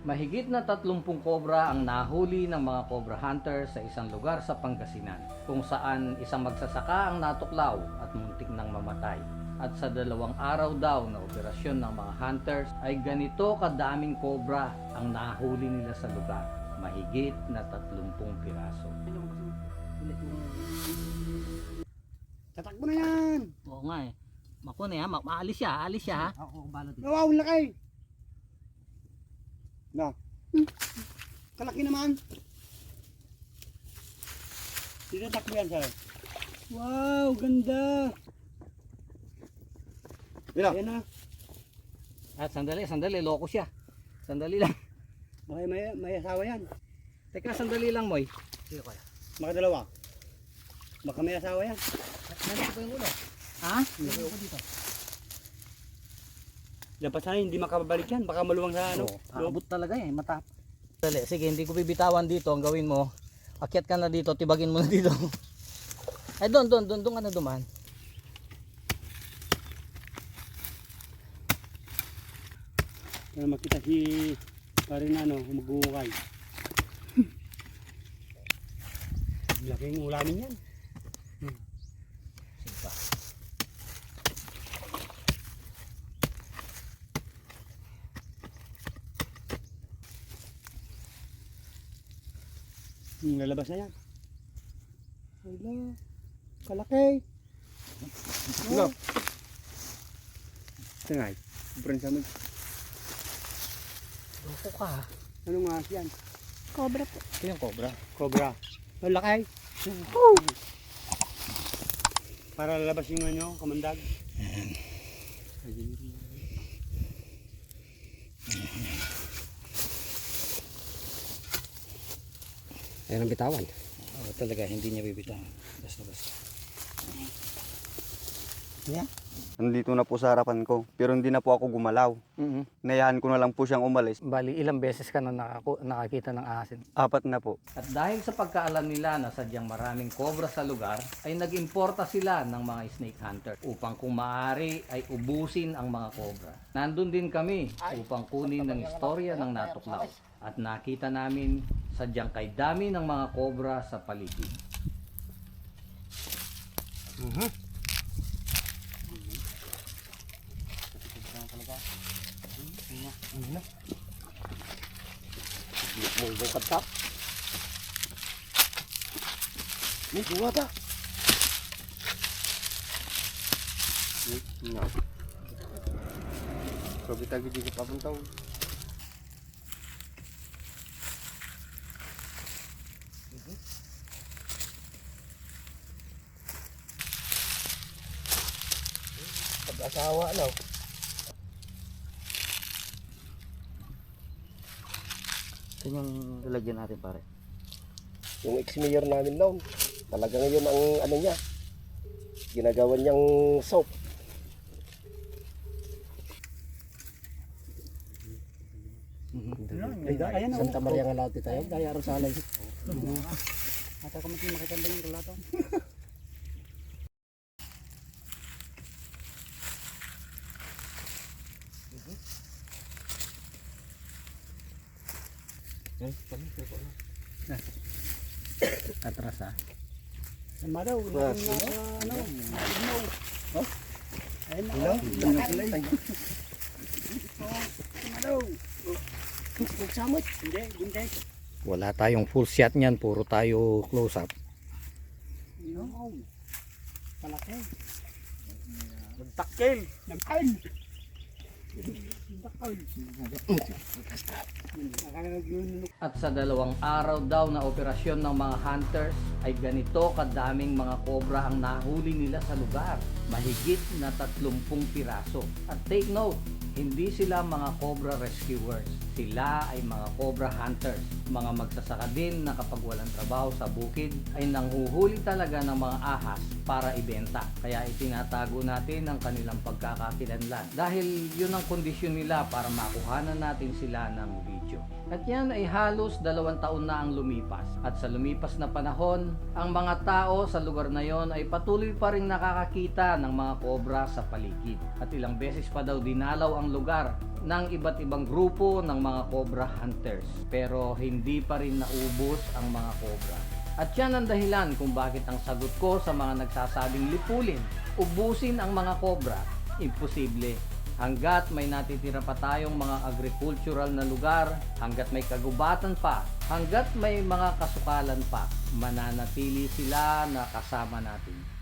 Mahigit na 30 kobra ang nahuli ng mga cobra hunter sa isang lugar sa Pangasinan kung saan isang magsasaka ang natuklaw at muntik nang mamatay. At sa dalawang araw daw na operasyon ng mga hunters ay ganito kadaming cobra ang nahuli nila sa lugar. Mahigit na 30 piraso. Tatakbo na yan. Oo nga eh. Mako na yan, maalis siya, alis siya ha. Ako kung balot. Nawaw na kay. Na. Kalaki naman. Tinatakbo yan sir. Wow, ganda. Bila. Ayan na. At sandali, sandali, loko siya. Sandali lang. Baka may, may asawa yan. Teka, sandali lang, Moy. Baka dalawa. Baka may asawa yan. Nandito pa yung ulo. Ha? Nandito ko dito. Dapat sana hindi makababalik yan. Baka maluwang sa ano. Loob. Abot talaga eh, matap. Dali, sige, hindi ko bibitawan dito. Ang gawin mo, akyat ka na dito, tibagin mo na dito. Ay, doon, doon, doon, doon ka na duman. Para makita si parin ano, maghuhukay. Laking ulamin yan. Sige Hmm, lalabas na yan. Wala. Kalaki. Wala. Tangay. Brand sa mo. Loko ka. Anong ahas yan? Cobra po. Ito yung cobra. Cobra. Malaki. Para lalabas yung ano, kamandag. Ayan ang bitawan. Oo, talaga, hindi niya bibitawan. Basta, basta. Nandito na po sa harapan ko, pero hindi na po ako gumalaw. mm Nayahan ko na lang po siyang umalis. Bali, ilang beses ka na nakaku- nakakita ng asin. Apat na po. At dahil sa pagkaalam nila na sadyang maraming cobra sa lugar, ay nag-importa sila ng mga snake hunter upang kung maaari ay ubusin ang mga cobra. Nandun din kami upang kunin ang istorya ng natuklaw. At nakita namin sadyang kay dami ng mga cobra sa paligid. Munggo tap. Ni kuha ta. No. So kita gidi ko papuntaw. Pag-asawa no. Ito yung lalagyan natin pare. Yung ex-mayor namin noon. Talaga ngayon ang ano niya. Ginagawa niyang soap. Da- ayan, oh. Santa Maria nga lahat tayo. Gaya Rosalay. Ata ka mas makita yung kulato. Atras ha. Sama daw. Ah, Ano? Ano? Ayun na. Hello? Sama daw. Magsamot. Hindi, hindi. Wala tayong full shot niyan, puro tayo close up. No. Palaki. Nagtakil. At sa dalawang araw daw na operasyon ng mga hunters ay ganito kadaming mga cobra ang nahuli nila sa lugar. Mahigit na 30 piraso. At take note, hindi sila mga cobra rescuers. Sila ay mga cobra hunters. Mga magsasaka din na kapag walang trabaho sa bukid ay nanghuhuli talaga ng mga ahas para ibenta. Kaya itinatago natin ang kanilang pagkakakilanlan. Dahil yun ang kondisyon nila para makuhanan natin sila ng. At yan ay halos dalawang taon na ang lumipas. At sa lumipas na panahon, ang mga tao sa lugar na yon ay patuloy pa rin nakakakita ng mga kobra sa paligid. At ilang beses pa daw dinalaw ang lugar ng iba't ibang grupo ng mga cobra hunters. Pero hindi pa rin naubos ang mga cobra. At yan ang dahilan kung bakit ang sagot ko sa mga nagsasabing lipulin, ubusin ang mga cobra, imposible. Hanggat may natitira pa tayong mga agricultural na lugar, hanggat may kagubatan pa, hanggat may mga kasukalan pa, mananatili sila na kasama natin.